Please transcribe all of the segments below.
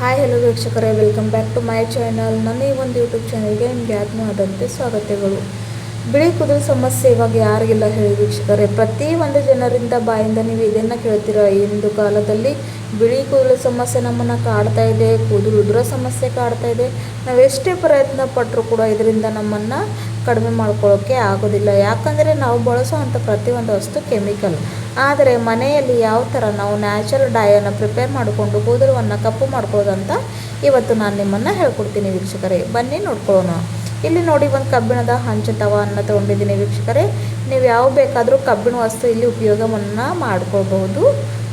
Hi hello ವೀಕ್ಷಕರೇ welcome back to my channel ನನ್ನ ಈ ಒಂದು ಯೂಟ್ಯೂಬ್ ಚಾನಲ್ಗೆ ನಿಮಗೆ ಆತ್ಮವಾದಂತೆ ಸ್ವಾಗತಗಳು. ಬಿಳಿ ಕೂದಲು ಸಮಸ್ಯೆ ಇವಾಗ ಯಾರಿಗಿಲ್ಲ ಹೇಳಿ ವೀಕ್ಷಕರೇ. ಪ್ರತಿ ಒಂದು ಜನರಿಂದ ಬಾಯಿಂದ ನೀವು ಇದನ್ನು ಕೇಳ್ತೀರ? ಇಂದು ಕಾಲದಲ್ಲಿ ಬಿಳಿ ಕೂದಲು ಸಮಸ್ಯೆ ನಮ್ಮನ್ನು ಕಾಡ್ತಾ ಇದೆ ಕೂದಲು ಉದುರ ಸಮಸ್ಯೆ ಕಾಡ್ತಾ ಇದೆ. ನಾವು ಎಷ್ಟೇ ಪ್ರಯತ್ನ ಪಟ್ಟರೂ ಕೂಡ ಇದರಿಂದ ನಮ್ಮನ್ನು ಕಡಿಮೆ ಮಾಡ್ಕೊಳ್ಳೋಕ್ಕೆ ಆಗೋದಿಲ್ಲ. ಯಾಕಂದರೆ ನಾವು ಬಳಸುವಂಥ ಪ್ರತಿಯೊಂದು ವಸ್ತು ಕೆಮಿಕಲ್. ಆದರೆ ಮನೆಯಲ್ಲಿ ಯಾವ ಥರ ನಾವು ನ್ಯಾಚುರಲ್ ಡಾಯನ್ನು ಪ್ರಿಪೇರ್ ಮಾಡಿಕೊಂಡು ಕೂದಲವನ್ನು ಕಪ್ಪು ಅಂತ ಇವತ್ತು ನಾನು ನಿಮ್ಮನ್ನು ಹೇಳ್ಕೊಡ್ತೀನಿ ವೀಕ್ಷಕರೇ. ಬನ್ನಿ ನೋಡ್ಕೊಳ್ಳೋಣ. ಇಲ್ಲಿ ನೋಡಿ ಒಂದು ಕಬ್ಬಿಣದ ಹಂಚು ತವವನ್ನು ತೊಗೊಂಡಿದ್ದೀನಿ ವೀಕ್ಷಕರೇ. ನೀವು ಯಾವ ಬೇಕಾದರೂ ಕಬ್ಬಿಣ ವಸ್ತು ಇಲ್ಲಿ ಉಪಯೋಗವನ್ನು ಮಾಡ್ಕೊಳ್ಬಹುದು.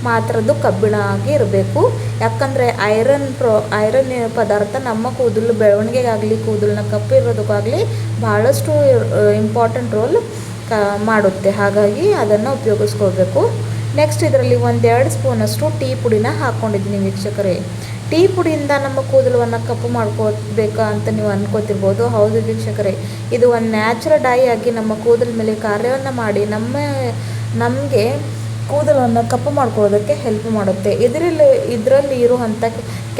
ಮಾತ್ರದ್ದು ಕಬ್ಬಿಣ ಆಗಿ ಇರಬೇಕು. ಯಾಕಂದರೆ ಐರನ್ ಪ್ರೋ, ಐರನ್ ಪದಾರ್ಥ ನಮ್ಮ ಕೂದಲು ಬೆಳವಣಿಗೆಗಾಗಲಿ ಕೂದಲನ್ನ ಕಪ್ಪು ಇರೋದಕ್ಕಾಗಲಿ ಭಾಳಷ್ಟು ಇಂಪಾರ್ಟೆಂಟ್ ರೋಲ್ ಕ, ಮಾಡುತ್ತೆ. ಹಾಗಾಗಿ ಅದನ್ನು ಉಪಯೋಗಿಸ್ಕೊಳ್ಬೇಕು. ನೆಕ್ಸ್ಟ್ ಇದರಲ್ಲಿ ಒಂದೆರಡು ಸ್ಪೂನಷ್ಟು ಟೀ ಪುಡಿನ ಹಾಕ್ಕೊಂಡಿದ್ದೀನಿ ವೀಕ್ಷಕರೇ. ಟೀ ಪುಡಿಯಿಂದ ನಮ್ಮ ಕೂದಲವನ್ನು ಕಪ್ಪು ಮಾಡ್ಕೋಬೇಕಾ ಅಂತ ನೀವು ಅನ್ಕೋತಿರ್ಬೋದು. ಹೌದು ವೀಕ್ಷಕರೇ. ಇದು ಒಂದು ನ್ಯಾಚುರಲ್ ಡೈ ಆಗಿ ನಮ್ಮ ಕೂದಲ ಮೇಲೆ ಕಾರ್ಯವನ್ನು ಮಾಡಿ ನಮ್ಮ, ನಮಗೆ ಕೂದಲನ್ನು ಕಪ್ಪು ಮಾಡ್ಕೊಳ್ಳೋದಕ್ಕೆ ಹೆಲ್ಪ್ ಮಾಡುತ್ತೆ. ಇದರಲ್ಲಿ ಇದರಲ್ಲಿ ಇರುವಂಥ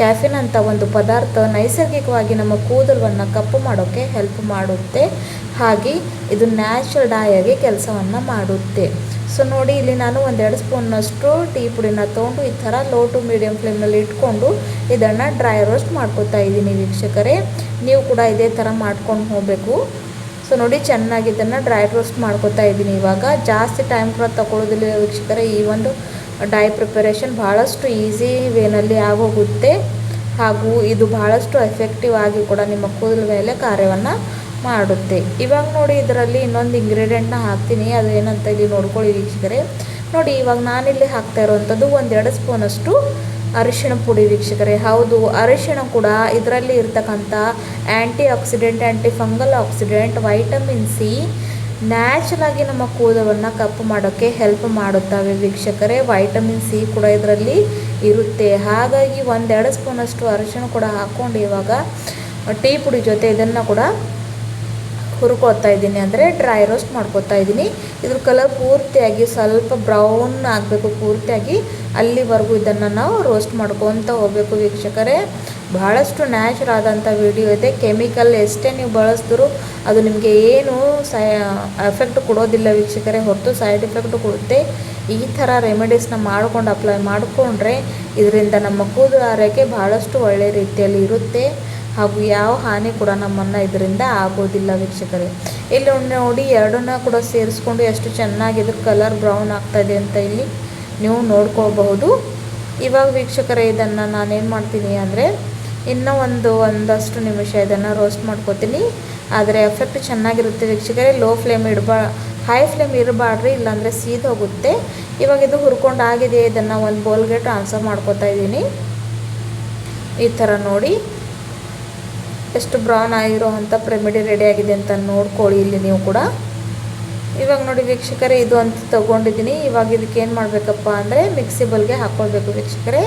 ಕ್ಯಾಫಿನ್ ಅಂತ ಒಂದು ಪದಾರ್ಥ ನೈಸರ್ಗಿಕವಾಗಿ ನಮ್ಮ ಕೂದಲನ್ನು ಕಪ್ಪು ಮಾಡೋಕ್ಕೆ ಹೆಲ್ಪ್ ಮಾಡುತ್ತೆ. ಹಾಗೆ ಇದು ನ್ಯಾಚುರಲ್ ಡೈ ಆಗಿ ಕೆಲಸವನ್ನು ಮಾಡುತ್ತೆ. ಸೊ ನೋಡಿ, ಇಲ್ಲಿ ನಾನು ಒಂದೆರಡು ಸ್ಪೂನ್ನಷ್ಟು ಟೀ ಪುಡಿನ ತೊಗೊಂಡು ಈ ಥರ ಲೋ ಟು ಮೀಡಿಯಂ ಫ್ಲೇಮ್ನಲ್ಲಿ ಇಟ್ಕೊಂಡು ಇದನ್ನು ಡ್ರೈ ರೋಸ್ಟ್ ಮಾಡ್ಕೊತಾ ಇದ್ದೀನಿ ವೀಕ್ಷಕರೇ. ನೀವು ಕೂಡ ಇದೇ ಥರ ಮಾಡ್ಕೊಂಡು ಹೋಗಬೇಕು. ಸೊ ನೋಡಿ, ಚೆನ್ನಾಗಿ ಇದನ್ನು ಡ್ರೈ ರೋಸ್ಟ್ ಮಾಡ್ಕೊತಾ ಇದ್ದೀನಿ ಇವಾಗ. ಜಾಸ್ತಿ ಟೈಮ್ ಕೂಡ ತಗೊಳ್ಳೋದಿಲ್ಲ ವೀಕ್ಷಕರೇ. ಈ ಒಂದು ಡೈ ಪ್ರಿಪರೇಷನ್ ಭಾಳಷ್ಟು ಈಸಿ ವೇನಲ್ಲಿ ಆಗೋಗುತ್ತೆ. ಹಾಗೂ ಇದು ಭಾಳಷ್ಟು ಎಫೆಕ್ಟಿವ್ ಆಗಿ ಕೂಡ ನಿಮ್ಮ ಕೂದಲ ಮೇಲೆ ಕಾರ್ಯವನ್ನು ಮಾಡುತ್ತೆ. ಇವಾಗ ನೋಡಿ ಇದರಲ್ಲಿ ಇನ್ನೊಂದು ಇಂಗ್ರೀಡಿಯೆಂಟ್ನ ಹಾಕ್ತೀನಿ. ಅದು ಏನಂತ ಇಲ್ಲಿ ನೋಡ್ಕೊಳ್ಳಿ ವೀಕ್ಷಕರೇ. ನೋಡಿ, ಇವಾಗ ನಾನಿಲ್ಲಿ ಹಾಕ್ತಾ ಇರುವಂಥದ್ದು ಒಂದೆರಡು ಸ್ಪೂನಷ್ಟು ಅರಿಶಿಣ ಪುಡಿ ವೀಕ್ಷಕರೇ. ಹೌದು, ಅರಿಶಿಣ ಕೂಡ ಇದರಲ್ಲಿ ಇರ್ತಕ್ಕಂಥ anti accident anti fungal accident vitamin C ನ್ಯಾಚುರಲಾಗಿ ನಮ್ಮ ಕೂದಲನ್ನು ಕಪ್ಪು ಮಾಡೋಕ್ಕೆ ಹೆಲ್ಪ್ ಮಾಡುತ್ತವೆ ವೀಕ್ಷಕರೇ. ವೈಟಮಿನ್ ಸಿ ಕೂಡ ಇದರಲ್ಲಿ ಇರುತ್ತೆ. ಹಾಗಾಗಿ ಒಂದೆರಡು ಸ್ಪೂನಷ್ಟು ಅರಿಶಿಣ ಕೂಡ ಹಾಕ್ಕೊಂಡು ಇವಾಗ ಟೀ ಪುಡಿ ಜೊತೆ ಇದನ್ನು ಕೂಡ ಹುರ್ಕೊತಾ ಇದ್ದೀನಿ. ಅಂದರೆ ಡ್ರೈ ರೋಸ್ಟ್ ಮಾಡ್ಕೊತಾ ಇದ್ದೀನಿ. ಇದ್ರ ಕಲರ್ ಪೂರ್ತಿಯಾಗಿ ಸ್ವಲ್ಪ ಬ್ರೌನ್ ಆಗಬೇಕು. ಪೂರ್ತಿಯಾಗಿ ಅಲ್ಲಿವರೆಗೂ ಇದನ್ನು ನಾವು ರೋಸ್ಟ್ ಮಾಡ್ಕೊತ ಹೋಗಬೇಕು ವೀಕ್ಷಕರೇ. ಬಹಳಷ್ಟು ನ್ಯಾಚುರಲ್ ಆದಂಥ ವಿಡಿಯೋ ಇದೆ. ಕೆಮಿಕಲ್ ಎಷ್ಟೇ ನೀವು ಬಳಸಿದ್ರು ಅದು ನಿಮಗೆ ಏನು ಸೈ ಎಫೆಕ್ಟ್ ಕೊಡೋದಿಲ್ಲ ವೀಕ್ಷಕರೇ. ಹೊರತು ಸೈಡ್ ಎಫೆಕ್ಟ್ ಕೊಡುತ್ತೆ. ಈ ಥರ ರೆಮಿಡೀಸ್ನ ಮಾಡ್ಕೊಂಡು ಅಪ್ಲೈ ಮಾಡಿಕೊಂಡ್ರೆ ಇದರಿಂದ ನಮ್ಮ ಕೂದಲು ಆರೋಗ್ಯ ಭಾಳಷ್ಟು ಒಳ್ಳೆಯ ರೀತಿಯಲ್ಲಿ ಇರುತ್ತೆ. ಹಾಗೂ ಯಾವ ಹಾನಿ ಕೂಡ ನಮ್ಮನ್ನು ಇದರಿಂದ ಆಗೋದಿಲ್ಲ ವೀಕ್ಷಕರೇ. ಇಲ್ಲಿ ನೋಡಿ, ಎರಡನ್ನ ಕೂಡ ಸೇರಿಸ್ಕೊಂಡು ಎಷ್ಟು ಚೆನ್ನಾಗಿ ಇದ್ರ ಕಲರ್ ಬ್ರೌನ್ ಆಗ್ತಾಯಿದೆ ಅಂತ ಇಲ್ಲಿ ನೀವು ನೋಡ್ಕೋಬಹುದು ಇವಾಗ ವೀಕ್ಷಕರೇ, ಇದನ್ನು ನಾನೇನು ಮಾಡ್ತೀನಿ ಅಂದರೆ ಇನ್ನೂ ಒಂದು ಒಂದಷ್ಟು ನಿಮಿಷ ಇದನ್ನು ರೋಸ್ಟ್ ಮಾಡ್ಕೋತೀನಿ. ಆದರೆ ಎಫೆಕ್ಟ್ ಚೆನ್ನಾಗಿರುತ್ತೆ ವೀಕ್ಷಕರೇ. ಲೋ ಫ್ಲೇಮ್ ಇಡಬಾ ಹೈ ಫ್ಲೇಮ್ ಇರಬಾರ್ದ್ರಿ, ಇಲ್ಲಾಂದರೆ ಸೀದ್ ಹೋಗುತ್ತೆ. ಇವಾಗ ಇದು ಹುರ್ಕೊಂಡು ಆಗಿದೆ, ಇದನ್ನು ಒಂದು ಬೌಲ್ಗೆ ಟ್ರಾನ್ಸ್ಫರ್ ಮಾಡ್ಕೋತಾ ಇದ್ದೀನಿ. ಈ ಥರ ನೋಡಿ. ಎಷ್ಟು ಬ್ರೌನ್ ಆಗಿರೋ ಅಂಥ ರೆಮಿಡಿ ರೆಡಿ ಆಗಿದೆ ಅಂತ ನೋಡ್ಕೊಳ್ಳಿ ಇಲ್ಲಿ ನೀವು ಕೂಡ. ಇವಾಗ ನೋಡಿ ವೀಕ್ಷಕರೇ, ಇದು ಅಂತ ತೊಗೊಂಡಿದ್ದೀನಿ. ಇವಾಗ ಇದಕ್ಕೆ ಏನು ಮಾಡಬೇಕಪ್ಪ ಅಂದರೆ ಮಿಕ್ಸಿ ಬಲ್ಗೆ ಹಾಕ್ಕೊಳ್ಬೇಕು ವೀಕ್ಷಕರೇ.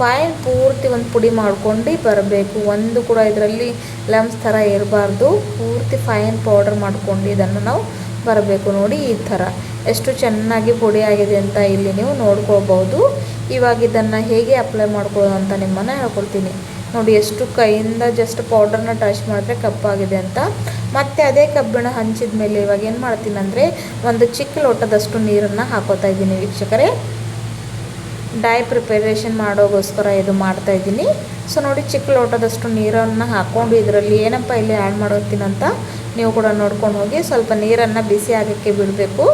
ಫೈನ್ ಪೂರ್ತಿ ಒಂದು ಪುಡಿ ಮಾಡ್ಕೊಂಡು ಬರಬೇಕು. ಒಂದು ಕೂಡ ಇದರಲ್ಲಿ ಲಮ್ಸ್ ಥರ ಇರಬಾರ್ದು. ಪೂರ್ತಿ ಫೈನ್ ಪೌಡರ್ ಮಾಡ್ಕೊಂಡು ಇದನ್ನು ನಾವು ಬರಬೇಕು ನೋಡಿ ಈ ಥರ. ಎಷ್ಟು ಚೆನ್ನಾಗಿ ಪುಡಿ ಆಗಿದೆ ಅಂತ ಇಲ್ಲಿ ನೀವು ನೋಡ್ಕೋಬೋದು. ಇವಾಗ ಇದನ್ನು ಹೇಗೆ ಅಪ್ಲೈ ಮಾಡ್ಕೊಳ್ಳೋದು ಅಂತ ನಿಮ್ಮನ್ನು ಹೇಳ್ಕೊಳ್ತೀನಿ ನೋಡಿ, ಎಷ್ಟು ಕೈಯಿಂದ ಜಸ್ಟ್ ಪೌಡರ್ನ ಟಚ್ ಮಾಡಿದ್ರೆ ಕಪ್ಪಾಗಿದೆ ಅಂತ. ಮತ್ತೆ ಅದೇ ಕಬ್ಬಿಣ ಹಂಚಿದ ಮೇಲೆ ಇವಾಗ ಏನು ಮಾಡ್ತೀನಿ ಅಂದರೆ ಒಂದು ಚಿಕ್ಕ ಲೋಟದಷ್ಟು ನೀರನ್ನು ಹಾಕೋತಾ ಇದ್ದೀನಿ ವೀಕ್ಷಕರೇ. ಡೈ ಪ್ರಿಪರೇಷನ್ ಮಾಡೋಗೋಸ್ಕರ ಇದು ಮಾಡ್ತಾ ಇದ್ದೀನಿ. ಸೊ ನೋಡಿ, ಚಿಕ್ಕ ಲೋಟದಷ್ಟು ನೀರನ್ನು ಹಾಕ್ಕೊಂಡು ಇದರಲ್ಲಿ ಏನಪ್ಪ ಇಲ್ಲಿ ಆ್ಯಡ್ ಮಾಡೋತೀನಂತ ನೀವು ಕೂಡ ನೋಡ್ಕೊಂಡು ಹೋಗಿ ಸ್ವಲ್ಪ ನೀರನ್ನು ಬಿಸಿ ಆಗೋಕ್ಕೆ ಬಿಡಬೇಕು.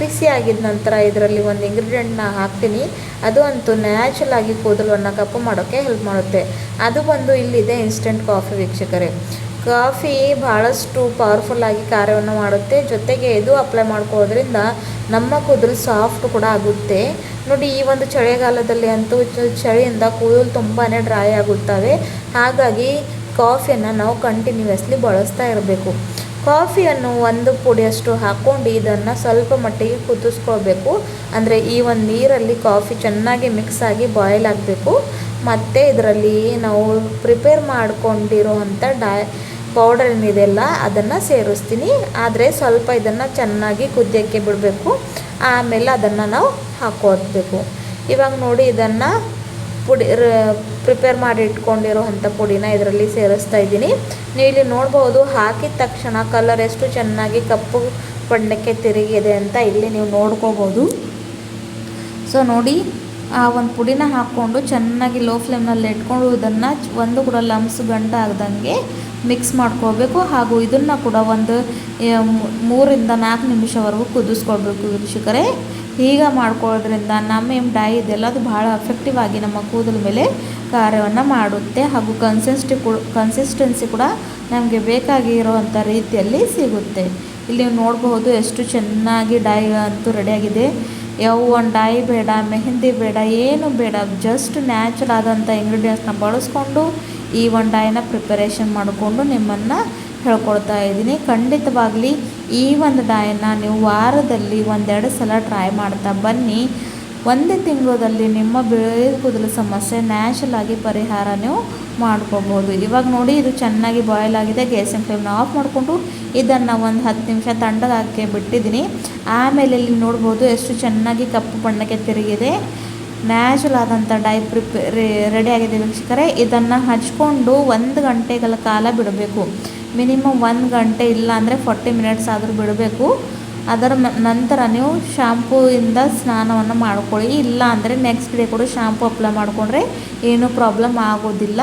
ಬಿಸಿ ಆಗಿದ ನಂತರ ಇದರಲ್ಲಿ ಒಂದು ಇಂಗ್ರೀಡಿಯೆಂಟ್ನ ಹಾಕ್ತೀನಿ. ಅದು ಅಂತೂ ನ್ಯಾಚುರಲ್ ಆಗಿ ಕೂದಲನ್ನು ಕಪ್ಪು ಮಾಡೋಕ್ಕೆ ಹೆಲ್ಪ್ ಮಾಡುತ್ತೆ. ಅದು ಬಂದು ಇಲ್ಲಿದೆ ಇನ್ಸ್ಟೆಂಟ್ ಕಾಫಿ ವೀಕ್ಷಕರೇ. ಕಾಫಿ ಭಾಳಷ್ಟು ಪವರ್ಫುಲ್ ಆಗಿ ಕಾರ್ಯವನ್ನು ಮಾಡುತ್ತೆ. ಜೊತೆಗೆ ಇದು ಅಪ್ಲೈ ಮಾಡ್ಕೊಳ್ಳೋದ್ರಿಂದ ನಮ್ಮ ಕೂದಲು ಸಾಫ್ಟ್ ಕೂಡ ಆಗುತ್ತೆ. ನೋಡಿ, ಈ ಒಂದು ಚಳಿಗಾಲದಲ್ಲಿ ಅಂತೂ ಚಳಿಯಿಂದ ಕೂದಲು ತುಂಬಾ ಡ್ರೈ ಆಗುತ್ತವೆ. ಹಾಗಾಗಿ ಕಾಫಿಯನ್ನು ನಾವು ಕಂಟಿನ್ಯೂಯಸ್ಲಿ ಬಳಸ್ತಾ ಇರಬೇಕು. ಕಾಫಿಯನ್ನು ಒಂದು ಪುಡಿಯಷ್ಟು ಹಾಕ್ಕೊಂಡು ಇದನ್ನು ಸ್ವಲ್ಪ ಮಟ್ಟಿಗೆ ಕುದಿಸ್ಕೊಳ್ಬೇಕು. ಅಂದರೆ ಈ ಒಂದು ನೀರಲ್ಲಿ ಕಾಫಿ ಚೆನ್ನಾಗಿ ಮಿಕ್ಸ್ ಆಗಿ ಬಾಯ್ಲ್ ಆಗಬೇಕು. ಮತ್ತು ಇದರಲ್ಲಿ ನಾವು ಪ್ರಿಪೇರ್ ಮಾಡಿಕೊಂಡಿರುವಂಥ ಡಾ ಪೌಡರ್ ಏನಿದೆಯಲ್ಲ, ಅದನ್ನು ಸೇರಿಸ್ತೀನಿ. ಆದರೆ ಸ್ವಲ್ಪ ಇದನ್ನು ಚೆನ್ನಾಗಿ ಕುದಿಯೋಕ್ಕೆ ಬಿಡಬೇಕು. ಆಮೇಲೆ ಅದನ್ನು ನಾವು ಹಾಕೋಬೇಕು ಇವಾಗ ನೋಡಿ ಇದನ್ನು ಪುಡಿ ಪ್ರಿಪೇರ್ ಮಾಡಿ ಇಟ್ಕೊಂಡಿರೋವಂಥ ಪುಡಿನ ಇದರಲ್ಲಿ ಸೇರಿಸ್ತಾ ಇದ್ದೀನಿ. ನೀವು ಇಲ್ಲಿ ನೋಡ್ಬೋದು, ಹಾಕಿದ ತಕ್ಷಣ ಕಲರ್ ಎಷ್ಟು ಚೆನ್ನಾಗಿ ಕಪ್ಪು ಬಣ್ಣಕ್ಕೆ ತಿರುಗಿದೆ ಅಂತ ಇಲ್ಲಿ ನೀವು ನೋಡ್ಕೋಬೋದು. ಸೊ ನೋಡಿ, ಆ ಒಂದು ಪುಡಿನ ಹಾಕ್ಕೊಂಡು ಚೆನ್ನಾಗಿ ಲೋ ಫ್ಲೇಮ್ನಲ್ಲಿ ಇಟ್ಕೊಂಡು ಇದನ್ನು ಒಂದು ಕೂಡ ಲಮ್ಸ್ ಗಂಟ ಆಗದಂಗೆ ಮಿಕ್ಸ್ ಮಾಡ್ಕೋಬೇಕು ಹಾಗೂ ಇದನ್ನು ಕೂಡ ಒಂದು ಮೂರಿಂದ ನಾಲ್ಕು ನಿಮಿಷವರೆಗೂ ಕುದಿಸ್ಕೊಳ್ಬೇಕು ವೀಕ್ಷಕರೇ. ಈಗ ಮಾಡ್ಕೊಳ್ಳೋದ್ರಿಂದ ನಮ್ಮ ಡೈ ಇದೆಲ್ಲ ಅದು ಭಾಳ ಎಫೆಕ್ಟಿವ್ ಆಗಿ ನಮ್ಮ ಕೂದಲ ಮೇಲೆ ಕಾರ್ಯವನ್ನು ಮಾಡುತ್ತೆ ಹಾಗೂ ಕನ್ಸಿಸ್ಟಿ ಕನ್ಸಿಸ್ಟೆನ್ಸಿ ಕೂಡ ನಮಗೆ ಬೇಕಾಗಿರೋವಂಥ ರೀತಿಯಲ್ಲಿ ಸಿಗುತ್ತೆ. ಇಲ್ಲಿ ನೀವು ನೋಡಬಹುದು ಎಷ್ಟು ಚೆನ್ನಾಗಿ ಡೈ ಅಂತೂ ರೆಡಿಯಾಗಿದೆ ಯಾವ ಒಂದು ಡೈ ಬೇಡ, ಮೆಹಂದಿ ಬೇಡ, ಏನು ಬೇಡ ಜಸ್ಟ್ ನ್ಯಾಚುರಲ್ ಆದಂಥ ಇಂಗ್ರೀಡಿಯೆಂಟ್ಸ್ನ ಬಳಸ್ಕೊಂಡು ಈ ಒಂದು ಡೈನ ಪ್ರಿಪರೇಷನ್ ಮಾಡಿಕೊಂಡು ನಿಮ್ಮನ್ನು ಹೇಳ್ಕೊಡ್ತಾ ಇದ್ದೀನಿ. ಖಂಡಿತವಾಗಲಿ ಈ ಒಂದು ಡಾಯನ್ನ ನೀವು ವಾರದಲ್ಲಿ ಒಂದೆರಡು ಸಲ ಟ್ರೈ ಮಾಡ್ತಾ ಬನ್ನಿ. ಒಂದೇ ತಿಂಗಳಲ್ಲಿ ನಿಮ್ಮ ಬಿಳಿ ಕೂದಲು ಸಮಸ್ಯೆ ನ್ಯಾಚುರಲ್ ಆಗಿ ಪರಿಹಾರ ನೀವು ಮಾಡ್ಕೋಬೋದು. ಇವಾಗ ನೋಡಿ ಇದು ಚೆನ್ನಾಗಿ ಬಾಯ್ಲ್ ಆಗಿದೆ. ಗ್ಯಾಸಿನ ಫ್ಲೇಮ್ನ ಆಫ್ ಮಾಡಿಕೊಂಡು ಇದನ್ನು ಒಂದು ಹತ್ತು ನಿಮಿಷ ತಣ್ಣಗಾಕೆ ಬಿಟ್ಟಿದ್ದೀನಿ. ಆಮೇಲೆ ಇಲ್ಲಿ ನೋಡ್ಬೋದು ಎಷ್ಟು ಚೆನ್ನಾಗಿ ಕಪ್ಪು ಬಣ್ಣಕ್ಕೆ ತಿರುಗಿದೆ. ನ್ಯಾಚುರಲ್ ಆದಂಥ ಡೈ ಪ್ರಿಪೇ ರೆಡಿ ಆಗಿದೆ ವೀಕ್ಷಕರೇ. ಇದನ್ನು ಹಚ್ಕೊಂಡು ಒಂದು ಗಂಟೆಗಳ ಕಾಲ ಬಿಡಬೇಕು. ಮಿನಿಮಮ್ ಒಂದು ಗಂಟೆ ಇಲ್ಲ ಅಂದರೆ ಫಾರ್ಟಿ ಮಿನಿಟ್ಸ್ ಆದರೂ ಬಿಡಬೇಕು. ಅದರ ನಂತರ ನೀವು ಶಾಂಪೂಯಿಂದ ಸ್ನಾನವನ್ನು ಮಾಡ್ಕೊಳ್ಳಿ. ಇಲ್ಲ ಅಂದರೆ ನೆಕ್ಸ್ಟ್ ಡೇ ಕೂಡ ಶಾಂಪೂ ಅಪ್ಲೈ ಮಾಡಿಕೊಂಡ್ರೆ ಏನೂ ಪ್ರಾಬ್ಲಮ್ ಆಗೋದಿಲ್ಲ.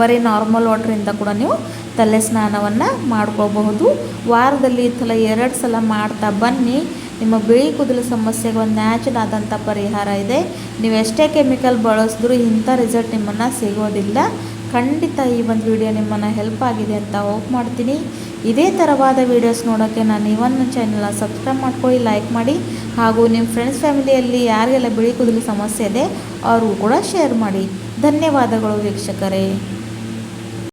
ಬರೀ ನಾರ್ಮಲ್ ವಾಟ್ರಿಂದ ಕೂಡ ನೀವು ತಲೆ ಸ್ನಾನವನ್ನು ಮಾಡ್ಕೋಬಹುದು ವಾರದಲ್ಲಿ ಈ ಥರ ಎರಡು ಸಲ ಮಾಡ್ತಾ ಬನ್ನಿ. ನಿಮ್ಮ ಬಿಳಿ ಕೂದಲು ಸಮಸ್ಯೆಗಳು ನ್ಯಾಚುರಲ್ ಆದಂಥ ಪರಿಹಾರ ಇದೆ. ನೀವು ಎಷ್ಟೇ ಕೆಮಿಕಲ್ ಬಳಸಿದ್ರೂ ಇಂಥ ರಿಸಲ್ಟ್ ನಿಮ್ಮನ್ನು ಸಿಗೋದಿಲ್ಲ. ಖಂಡಿತ ಈ ಒಂದು ವಿಡಿಯೋ ನಿಮ್ಮನ್ನು ಹೆಲ್ಪ್ ಆಗಿದೆ ಅಂತ ಹೋಪ್ ಮಾಡ್ತೀನಿ. ಇದೇ ಥರವಾದ ವೀಡಿಯೋಸ್ ನೋಡೋಕ್ಕೆ ನಾನು ಈ ಒಂದು ಚಾನಲ್ನ ಸಬ್ಸ್ಕ್ರೈಬ್ ಮಾಡ್ಕೊಳ್ಳಿ ಲೈಕ್ ಮಾಡಿ. ಹಾಗೂ ನಿಮ್ಮ ಫ್ರೆಂಡ್ಸ್ ಫ್ಯಾಮಿಲಿಯಲ್ಲಿ ಯಾರಿಗೆಲ್ಲ ಬಿಳಿ ಕೂದಲು ಸಮಸ್ಯೆ ಇದೆ, ಅವ್ರಿಗೂ ಕೂಡ ಶೇರ್ ಮಾಡಿ. ಧನ್ಯವಾದಗಳು ವೀಕ್ಷಕರೇ.